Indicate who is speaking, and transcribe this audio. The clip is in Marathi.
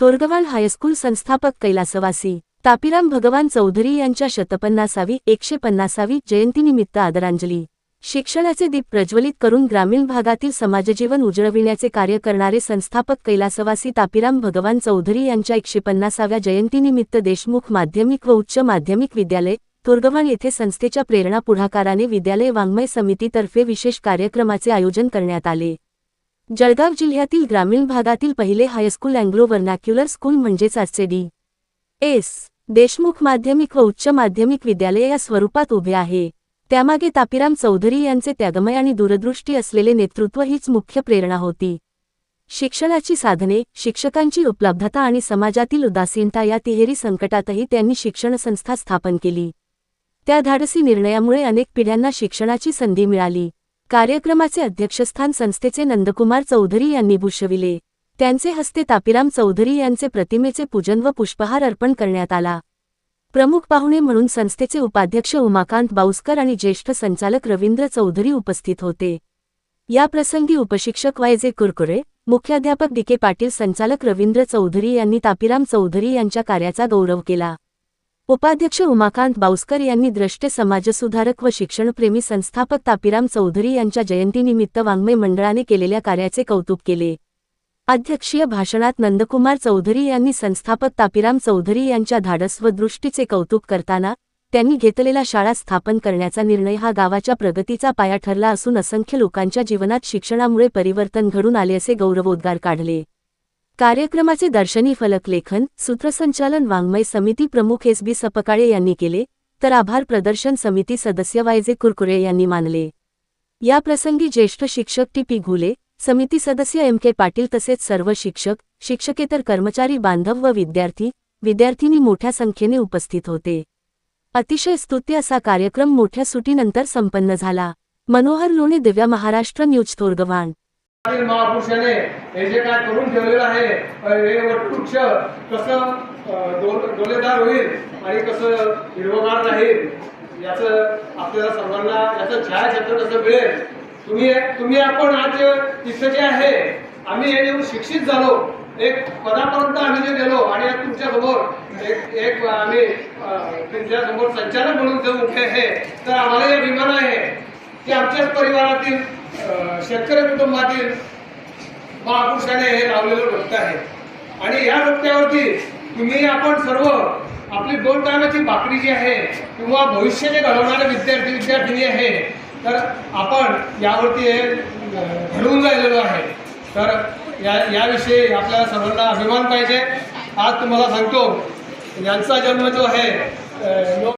Speaker 1: तोरगवाल हायस्कूल संस्थापक कैलासवासी तापीराम भगवान चौधरी यांच्या शतपन्नासावी एकशे पन्नासावी जयंतीनिमित्त आदरांजली. शिक्षणाचे दीप प्रज्वलित करून ग्रामीण भागातील समाजजीवन उजळविण्याचे कार्य करणारे संस्थापक कैलासवासी तापीराम भगवान चौधरी यांच्या एकशे पन्नासाव्या जयंतीनिमित्त देशमुख माध्यमिक व उच्च माध्यमिक विद्यालय तोरगव्हाण येथे संस्थेच्या प्रेरणा पुढाकाराने विद्यालय वाङ्मय समितीतर्फे विशेष कार्यक्रमाचे आयोजन करण्यात आले. जळगाव जिल्ह्यातील ग्रामीण भागातील पहिले हायस्कूल अँग्लो वर्नॅक्युलर स्कूल म्हणजेच आजचे डी एस देशमुख माध्यमिक व उच्च माध्यमिक विद्यालय या स्वरूपात उभे आहे. त्यामागे तापीराम चौधरी यांचे त्यागमय आणि दूरदृष्टी असलेले नेतृत्व हीच मुख्य प्रेरणा होती. शिक्षणाची साधने शिक्षकांची उपलब्धता आणि समाजातील उदासीनता या तिहेरी संकटातही त्यांनी शिक्षण संस्था स्थापन केली. त्या धाडसी निर्णयामुळे अनेक पिढ्यांना शिक्षणाची संधी मिळाली. कार्यक्रमाचे अध्यक्षस्थान संस्थेचे नंदकुमार चौधरी यांनी भूषविले. त्यांचे हस्ते तापिराम चौधरी यांचे प्रतिमेचे पूजन व पुष्पहार अर्पण करण्यात आला. प्रमुख पाहुणे म्हणून संस्थेचे उपाध्यक्ष उमाकांत बाऊसकर आणि ज्येष्ठ संचालक रवींद्र चौधरी उपस्थित होते. या प्रसंगी उपशिक्षक वाय जे कुरकुरे मुख्याध्यापक डी के पाटील संचालक रवींद्र चौधरी यांनी तापिराम चौधरी यांच्या कार्याचा गौरव केला. उपाध्यक्ष उमाकांत बाउस्कर यांनी द्रष्टे समाजसुधारक व शिक्षणप्रेमी संस्थापक तापीराम चौधरी यांच्या जयंतीनिमित्त वाङ्मय मंडळाने केलेल्या कार्याचे कौतुक केले. अध्यक्षीय भाषणात नंदकुमार चौधरी यांनी संस्थापक तापीराम चौधरी यांच्या धाडस व दृष्टीचे कौतुक करताना त्यांनी घेतलेला शाळा स्थापन करण्याचा निर्णय हा गावाच्या प्रगतीचा पाया ठरला असून असंख्य लोकांच्या जीवनात शिक्षणामुळे परिवर्तन घडून आले असे गौरवोद्गार काढले. कार्यक्रमाचे दर्शनी फलकलेखन सूत्रसंचालन वाङ्मय समिती प्रमुख एस बी सपकाळे यांनी केले तर आभार प्रदर्शन समिती सदस्य वायजे कुरकुरे यांनी मानले. या प्रसंगी ज्येष्ठ शिक्षक टी पी घुले समिती सदस्य एम के पाटील तसेच सर्व शिक्षक शिक्षकेतर कर्मचारी बांधव व विद्यार्थी विद्यार्थिनी मोठ्या संख्येने उपस्थित होते. अतिशय स्तुत्य असा कार्यक्रम मोठ्या सुटीनंतर संपन्न झाला. मनोहर लोणे दिव्या महाराष्ट्र न्यूज
Speaker 2: थोरगव्हाण. महापुरुषाने हे जे काय करून ठेवलेलं आहे हे वटवृक्ष कसं डोलेदार होईल आणि कसं हिरवगार राहील याच आपल्याला सर्वांना याचं छायाचित्र कसं मिळेल? तुम्ही तुम्ही आपण आज तिथं जे आहे आम्ही हे शिक्षित झालो. एक पदापर्यंत आम्ही जे गेलो आणि तुमच्यासमोर एक एक आम्ही तुमच्यासमोर संचालक म्हणून जे उभे आहे तर आम्हाला हे अभिमान आहे की आमच्याच परिवारातील शेतकरी कुटुंबातील महापुरुषाने हे लावलेलं वृत्त आहे. आणि या वृत्तावरती तुम्ही आपण सर्व आपली दोन टायमाची भाकरी जी आहे किंवा भविष्य जे घडवणारे विद्यार्थी विद्यार्थिनी आहे तर आपण यावरती हे घडवून राहिलेलो आहे. तर या याविषयी आपल्याला सर्वांना अभिमान पाहिजे. आज तुम्हाला सांगतो यांचा जन्म जो आहे